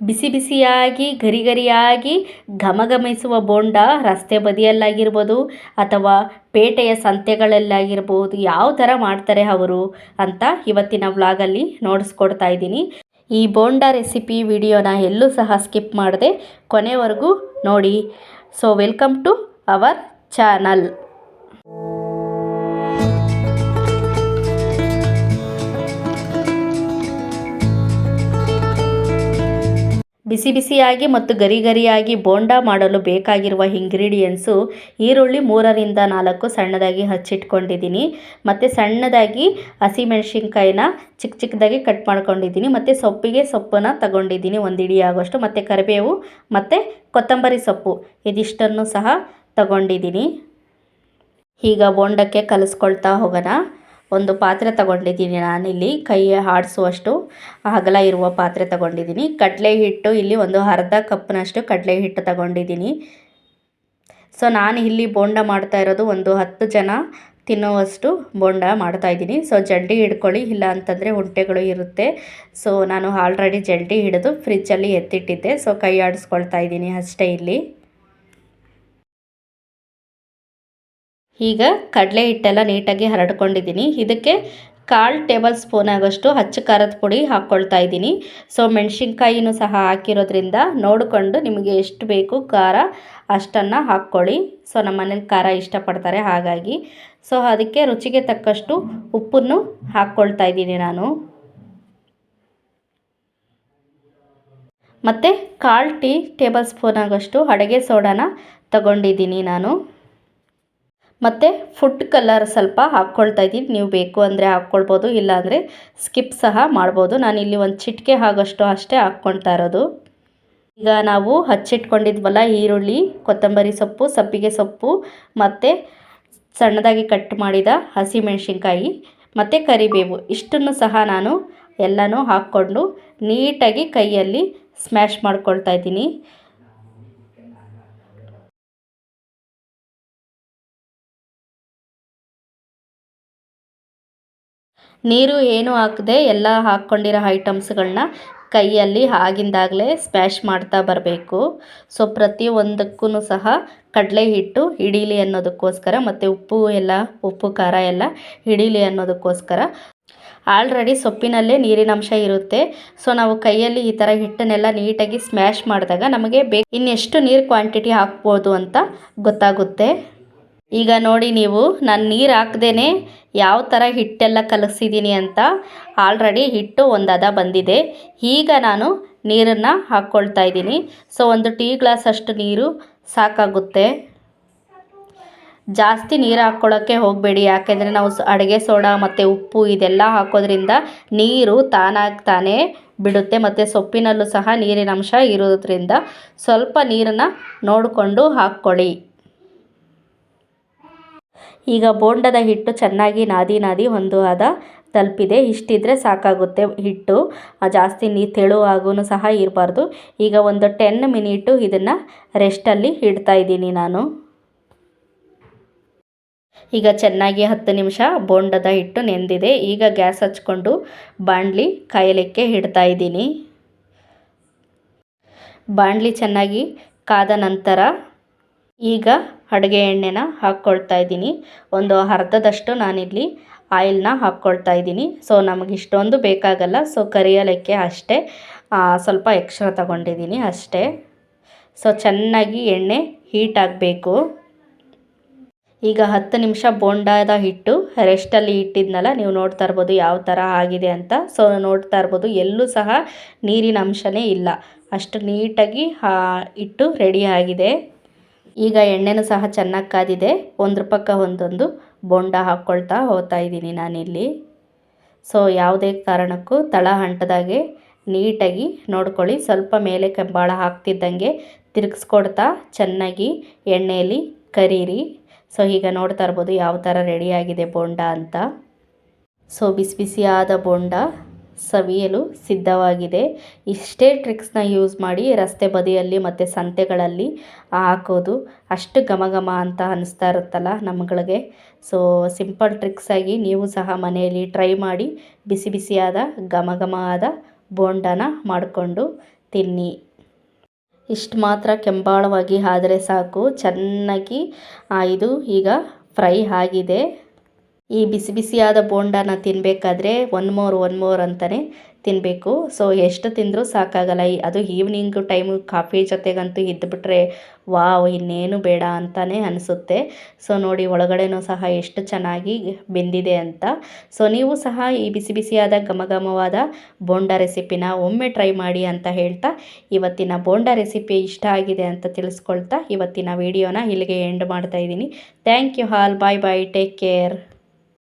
ಬಿಸಿ ಬಿಸಿಯಾಗಿ ಗರಿ ಗರಿಯಾಗಿ ಘಮಘಮಿಸುವ ಬೋಂಡ ರಸ್ತೆ ಬದಿಯಲ್ಲಾಗಿರ್ಬೋದು ಅಥವಾ ಪೇಟೆಯ ಸಂತೆಗಳಲ್ಲಾಗಿರ್ಬೋದು ಯಾವ ಥರ ಮಾಡ್ತಾರೆ ಅವರು ಅಂತ ಇವತ್ತಿನ ವ್ಲಾಗಲ್ಲಿ ನೋಡಿಸ್ಕೊಡ್ತಾ ಇದ್ದೀನಿ. ಈ ಬೋಂಡ ರೆಸಿಪಿ ವಿಡಿಯೋನ ಎಲ್ಲೂ ಸಹ ಸ್ಕಿಪ್ ಮಾಡದೆ ಕೊನೆವರೆಗೂ ನೋಡಿ. So welcome to our channel ಬಿಸಿ ಬಿಸಿಯಾಗಿ ಮತ್ತು ಗರಿ ಗರಿಯಾಗಿ ಬೋಂಡ ಮಾಡಲು ಬೇಕಾಗಿರುವ ಇಂಗ್ರೀಡಿಯೆಂಟ್ಸು ಈರುಳ್ಳಿ ಮೂರರಿಂದ ನಾಲ್ಕು ಸಣ್ಣದಾಗಿ ಹಚ್ಚಿಟ್ಕೊಂಡಿದ್ದೀನಿ. ಮತ್ತು ಸಣ್ಣದಾಗಿ ಹಸಿಮೆಣ್ಸಿನ್ಕಾಯಿನ ಚಿಕ್ಕ ಚಿಕ್ಕದಾಗಿ ಕಟ್ ಮಾಡ್ಕೊಂಡಿದ್ದೀನಿ. ಮತ್ತು ಸೊಪ್ಪಿಗೆ ಸೊಪ್ಪನ್ನು ತಗೊಂಡಿದ್ದೀನಿ ಒಂದು ಇಡಿ ಆಗೋಷ್ಟು. ಮತ್ತು ಕರಿಬೇವು, ಮತ್ತು ಕೊತ್ತಂಬರಿ ಸೊಪ್ಪು ಇದಿಷ್ಟನ್ನು ಸಹ ತಗೊಂಡಿದ್ದೀನಿ. ಈಗ ಬೋಂಡಕ್ಕೆ ಕಲಿಸ್ಕೊಳ್ತಾ ಹೋಗೋಣ. ಒಂದು ಪಾತ್ರೆ ತಗೊಂಡಿದ್ದೀನಿ ನಾನಿಲ್ಲಿ ಕೈ ಆಡಿಸುವಷ್ಟು ಅಗಲ ಇರುವ ಪಾತ್ರೆ ತಗೊಂಡಿದ್ದೀನಿ. ಕಡಲೆ ಹಿಟ್ಟು, ಇಲ್ಲಿ ಒಂದು ಅರ್ಧ ಕಪ್ನಷ್ಟು ಕಡಲೆ ಹಿಟ್ಟು ತಗೊಂಡಿದ್ದೀನಿ. ಸೊ, ನಾನು ಇಲ್ಲಿ ಬೋಂಡ ಮಾಡ್ತಾ ಇರೋದು ಒಂದು ಹತ್ತು ಜನ ತಿನ್ನುವಷ್ಟು ಬೋಂಡ ಮಾಡ್ತಾ ಇದ್ದೀನಿ. ಸೊ ಜಲ್ಡಿ ಹಿಡ್ಕೊಳ್ಳಿ, ಇಲ್ಲ ಅಂತಂದರೆ ಉಂಟೆಗಳು ಇರುತ್ತೆ. ಸೊ, ನಾನು ಆಲ್ರೆಡಿ ಜಲ್ಡಿ ಹಿಡಿದು ಫ್ರಿಜ್ಜಲ್ಲಿ ಎತ್ತಿಟ್ಟಿದ್ದೆ. ಸೊ, ಕೈ ಆಡಿಸ್ಕೊಳ್ತಾ ಇದ್ದೀನಿ ಅಷ್ಟೇ ಇಲ್ಲಿ. ಈಗ ಕಡಲೆ ಹಿಟ್ಟೆಲ್ಲ ನೀಟಾಗಿ ಹರಡ್ಕೊಂಡಿದ್ದೀನಿ. ಇದಕ್ಕೆ ಕಾಲು ಟೇಬಲ್ ಸ್ಪೂನ್ ಆಗೋಷ್ಟು ಹಚ್ಚ ಖಾರದ ಪುಡಿ ಹಾಕ್ಕೊಳ್ತಾ ಇದ್ದೀನಿ. ಸೊ ಮೆಣಸಿನ್ಕಾಯಿನೂ ಸಹ ಹಾಕಿರೋದ್ರಿಂದ ನೋಡಿಕೊಂಡು ನಿಮಗೆ ಎಷ್ಟು ಬೇಕು ಖಾರ ಅಷ್ಟನ್ನು ಹಾಕ್ಕೊಳ್ಳಿ. ಸೊ ನಮ್ಮ ಮನೇಲಿ ಖಾರ ಇಷ್ಟಪಡ್ತಾರೆ ಹಾಗಾಗಿ. ಸೊ ಅದಕ್ಕೆ ರುಚಿಗೆ ತಕ್ಕಷ್ಟು ಉಪ್ಪನ್ನು ಹಾಕ್ಕೊಳ್ತಾ ಇದ್ದೀನಿ ನಾನು. ಮತ್ತು ಕಾಲು ಟೀ ಟೇಬಲ್ ಸ್ಪೂನ್ ಆಗೋಷ್ಟು ಅಡುಗೆ ಸೋಡಾನ ತಗೊಂಡಿದ್ದೀನಿ ನಾನು. ಮತ್ತು ಫುಡ್ ಕಲರ್ ಸ್ವಲ್ಪ ಹಾಕ್ಕೊಳ್ತಾ ಇದ್ದೀನಿ ನೀವು ಬೇಕು ಅಂದರೆ ಹಾಕ್ಕೊಳ್ಬೋದು ಇಲ್ಲಾಂದರೆ ಸ್ಕಿಪ್ ಸಹ ಮಾಡ್ಬೋದು. ನಾನಿಲ್ಲಿ ಒಂದು ಚಿಟಿಕೆ ಆಗೋಷ್ಟು ಅಷ್ಟೇ ಹಾಕ್ಕೊಳ್ತಾ ಇರೋದು. ಈಗ ನಾವು ಹಚ್ಚಿಟ್ಕೊಂಡಿದ್ವಲ್ಲ ಈರುಳ್ಳಿ, ಕೊತ್ತಂಬರಿ ಸೊಪ್ಪು ಸಬ್ಬಿಗೆ ಸೊಪ್ಪು, ಮತ್ತು ಸಣ್ಣದಾಗಿ ಕಟ್ ಮಾಡಿದ ಹಸಿಮೆಣಸಿನ್ಕಾಯಿ, ಮತ್ತು ಕರಿಬೇವು. ಇಷ್ಟನ್ನು ಸಹ ನಾನು ಎಲ್ಲನೂ ಹಾಕ್ಕೊಂಡು ನೀಟಾಗಿ ಕೈಯಲ್ಲಿ ಸ್ಮ್ಯಾಶ್ ಮಾಡ್ಕೊಳ್ತಾ ಇದ್ದೀನಿ. ನೀರು ಏನು ಹಾಕದೆ ಎಲ್ಲ ಹಾಕ್ಕೊಂಡಿರೋ ಐಟಮ್ಸ್ಗಳನ್ನ ಕೈಯಲ್ಲಿ ಆಗಿಂದಾಗಲೇ ಸ್ಮ್ಯಾಶ್ ಮಾಡ್ತಾ ಬರಬೇಕು. ಸೊ ಪ್ರತಿಯೊಂದಕ್ಕೂ ಸಹ ಕಡಲೆ ಹಿಟ್ಟು, ಹಿಡೀಲಿ ಅನ್ನೋದಕ್ಕೋಸ್ಕರ ಮತ್ತು ಉಪ್ಪು ಎಲ್ಲ, ಉಪ್ಪು, ಖಾರ ಎಲ್ಲ ಹಿಡೀಲಿ ಅನ್ನೋದಕ್ಕೋಸ್ಕರ. ಆಲ್ರೆಡಿ ಸೊಪ್ಪಿನಲ್ಲೇ ನೀರಿನಂಶ ಇರುತ್ತೆ. ಸೊ, ನಾವು ಕೈಯಲ್ಲಿ ಈ ಥರ ಹಿಟ್ಟನ್ನೆಲ್ಲ ನೀಟಾಗಿ ಸ್ಮ್ಯಾಶ್ ಮಾಡಿದಾಗ ನಮಗೆ ಬೇಕು ಇನ್ನೆಷ್ಟು ನೀರು ಕ್ವಾಂಟಿಟಿ ಹಾಕ್ಬೋದು ಅಂತ ಗೊತ್ತಾಗುತ್ತೆ. ಈಗ ನೋಡಿ ನೀವು, ನಾನು ನೀರು ಹಾಕ್ದೇ ಯಾವ ಥರ ಹಿಟ್ಟೆಲ್ಲ ಕಲಸಿದ್ದೀನಿ ಅಂತ ಆಲ್ರೆಡಿ ಹಿಟ್ಟು ಒಂದು ಹದ ಬಂದಿದೆ. ಈಗ ನಾನು ನೀರನ್ನು ಹಾಕ್ಕೊಳ್ತಾ ಇದ್ದೀನಿ. ಸೊ ಒಂದು ಟೀ ಗ್ಲಾಸ್ ಅಷ್ಟು ನೀರು ಸಾಕಾಗುತ್ತೆ. ಜಾಸ್ತಿ ನೀರು ಹಾಕ್ಕೊಳ್ಳೋಕ್ಕೆ ಹೋಗಬೇಡಿ. ಯಾಕೆಂದರೆ ನಾವು ಅಡುಗೆ ಸೋಡಾ ಮತ್ತು ಉಪ್ಪು ಇದೆಲ್ಲ ಹಾಕೋದ್ರಿಂದ ನೀರು ತಾನಾಗಿ ತಾನೇ ಬಿಡುತ್ತೆ ಮತ್ತು ಸೊಪ್ಪಿನಲ್ಲೂ ಸಹ ನೀರಿನ ಅಂಶ ಇರೋದ್ರಿಂದ ಸ್ವಲ್ಪ ನೀರನ್ನು ನೋಡಿಕೊಂಡು ಹಾಕ್ಕೊಳ್ಳಿ. ಈಗ ಬೋಂಡದ ಹಿಟ್ಟು ಚೆನ್ನಾಗಿ ನಾದಿ ನಾದಿ ಒಂದು ಹದ ತಲುಪಿದೆ. ಇಷ್ಟಿದ್ರೆ ಸಾಕಾಗುತ್ತೆ ಹಿಟ್ಟು. ಜಾಸ್ತಿ ನೀ ತೆಳುವಾಗೂ ಸಹ ಇರಬಾರ್ದು. ಈಗ ಒಂದು ಟೆನ್ ಮಿನಿಟು ಇದನ್ನು ರೆಸ್ಟಲ್ಲಿ ಇಡ್ತಾ ಇದ್ದೀನಿ ನಾನು. ಈಗ ಚೆನ್ನಾಗಿ ಹತ್ತು ನಿಮಿಷ ಬೋಂಡದ ಹಿಟ್ಟು ನೆಂದಿದೆ. ಈಗ ಗ್ಯಾಸ್ ಹಚ್ಕೊಂಡು ಬಾಣಲಿ ಕಾಯಲಿಕ್ಕೆ ಇಡ್ತಾ ಇದ್ದೀನಿ. ಬಾಣಲಿ ಚೆನ್ನಾಗಿ ಕಾದ ನಂತರ ಈಗ ಅಡುಗೆ ಎಣ್ಣೆನ ಹಾಕ್ಕೊಳ್ತಾ ಇದ್ದೀನಿ. ಒಂದು ಅರ್ಧದಷ್ಟು ನಾನಿಲ್ಲಿ ಆಯಿಲ್ನ ಹಾಕ್ಕೊಳ್ತಾ ಇದ್ದೀನಿ. ಸೊ, ನಮಗೆ ಇಷ್ಟೊಂದು ಬೇಕಾಗಲ್ಲ. ಸೊ, ಕರಿಯಲಿಕ್ಕೆ ಅಷ್ಟೇ. ಸ್ವಲ್ಪ ಎಕ್ಸ್ಟ್ರಾ ತಗೊಂಡಿದ್ದೀನಿ ಅಷ್ಟೇ. ಸೊ, ಚೆನ್ನಾಗಿ ಎಣ್ಣೆ ಹೀಟ್ ಆಗಬೇಕು. ಈಗ ಹತ್ತು ನಿಮಿಷ ಬೋಂಡಾದ ಹಿಟ್ಟು ರೆಸ್ಟಲ್ಲಿ ಇಟ್ಟಿದ್ನಲ್ಲ, ನೀವು ನೋಡ್ತಾ ಇರ್ಬೋದು ಯಾವ ಥರ ಆಗಿದೆ ಅಂತ. ಸೊ, ನೋಡ್ತಾ ಇರ್ಬೋದು, ಎಲ್ಲೂ ಸಹ ನೀರಿನ ಅಂಶನೇ ಇಲ್ಲ. ಅಷ್ಟು ನೀಟಾಗಿ ಹಿಟ್ಟು ರೆಡಿ ಆಗಿದೆ. ಈಗ ಎಣ್ಣೆನೂ ಸಹ ಚೆನ್ನಾಗಿ ಕಾದಿದೆ. ಒಂದ್ರ ಪಕ್ಕ ಒಂದೊಂದು ಬೋಂಡ ಹಾಕ್ಕೊಳ್ತಾ ಹೋಗ್ತಾ ಇದ್ದೀನಿ ನಾನಿಲ್ಲಿ. ಸೊ ಯಾವುದೇ ಕಾರಣಕ್ಕೂ ತಳ ಅಂಟದಾಗೆ ನೀಟಾಗಿ ನೋಡ್ಕೊಳ್ಳಿ. ಸ್ವಲ್ಪ ಮೇಲೆ ಕೆಂಬಾಳ ಹಾಕ್ತಿದ್ದಂಗೆ ತಿರುಗಿಸ್ಕೊಡ್ತಾ ಚೆನ್ನಾಗಿ ಎಣ್ಣೆಯಲ್ಲಿ ಕರೀರಿ. ಸೊ ಈಗ ನೋಡ್ತಾ ಇರ್ಬೋದು ಯಾವ ಥರ ರೆಡಿಯಾಗಿದೆ ಬೋಂಡ ಅಂತ. ಸೊ ಬಿಸಿ ಬಿಸಿಯಾದ ಬೋಂಡ ಸವಿಯಲು ಸಿದ್ಧವಾಗಿದೆ. ಇಷ್ಟೇ ಟ್ರಿಕ್ಸ್ನ ಯೂಸ್ ಮಾಡಿ ರಸ್ತೆ ಬದಿಯಲ್ಲಿ ಮತ್ತು ಸಂತೆಗಳಲ್ಲಿ ಹಾಕೋದು ಅಷ್ಟು ಘಮ ಅಂತ ಅನ್ನಿಸ್ತಾ ಇರುತ್ತಲ್ಲ ನಮ್ಗಳಿಗೆ. ಸೊ ಸಿಂಪಲ್ ಟ್ರಿಕ್ಸಾಗಿ ನೀವು ಸಹ ಮನೆಯಲ್ಲಿ ಟ್ರೈ ಮಾಡಿ ಬಿಸಿ ಬಿಸಿಯಾದ ಘಮ ಘಮ ಆದ ಬೋಂಡನ ಮಾಡಿಕೊಂಡು ತಿನ್ನಿ. ಇಷ್ಟು ಮಾತ್ರ ಕೆಂಬಾಳವಾಗಿ ಆದರೆ ಸಾಕು. ಚೆನ್ನಾಗಿ ಇದು ಈಗ ಫ್ರೈ ಆಗಿದೆ. ಈ ಬಿಸಿ ಬಿಸಿಯಾದ ಬೋಂಡಾನ ತಿನ್ನಬೇಕಾದ್ರೆ ಒನ್ ಮೋರ್ ಒನ್ ಮೋರ್ ಅಂತಲೇ ತಿನ್ನಬೇಕು ಸೊ ಎಷ್ಟು ತಿಂದರೂ ಸಾಕಾಗಲ್ಲ. ಈ ಅದು ಈವ್ನಿಂಗ್ ಟೈಮು ಕಾಫಿ ಜೊತೆಗಂತೂ ಇದ್ದುಬಿಟ್ರೆ ವಾವ್, ಇನ್ನೇನು ಬೇಡ ಅಂತಲೇ ಅನಿಸುತ್ತೆ. ಸೊ ನೋಡಿ, ಒಳಗಡೆನೂ ಸಹ ಎಷ್ಟು ಚೆನ್ನಾಗಿ ಬೆಂದಿದೆ ಅಂತ. ಸೊ ನೀವು ಸಹ ಈ ಬಿಸಿ ಬಿಸಿಯಾದ ಘಮಘಮವಾದ ಬೋಂಡಾ ಬೋಂಡ ರೆಸಿಪಿನ ಒಮ್ಮೆ ಟ್ರೈ ಮಾಡಿ ಅಂತ ಹೇಳ್ತಾ ಇವತ್ತಿನ ಬೋಂಡ ರೆಸಿಪಿ ಇಷ್ಟ ಆಗಿದೆ ಅಂತ ತಿಳಿಸ್ಕೊಳ್ತಾ ಇವತ್ತಿನ ವಿಡಿಯೋನ ಇಲ್ಲಿಗೆ ಎಂಡ್ ಮಾಡ್ತಾ ಇದ್ದೀನಿ. Thank you all bye bye take care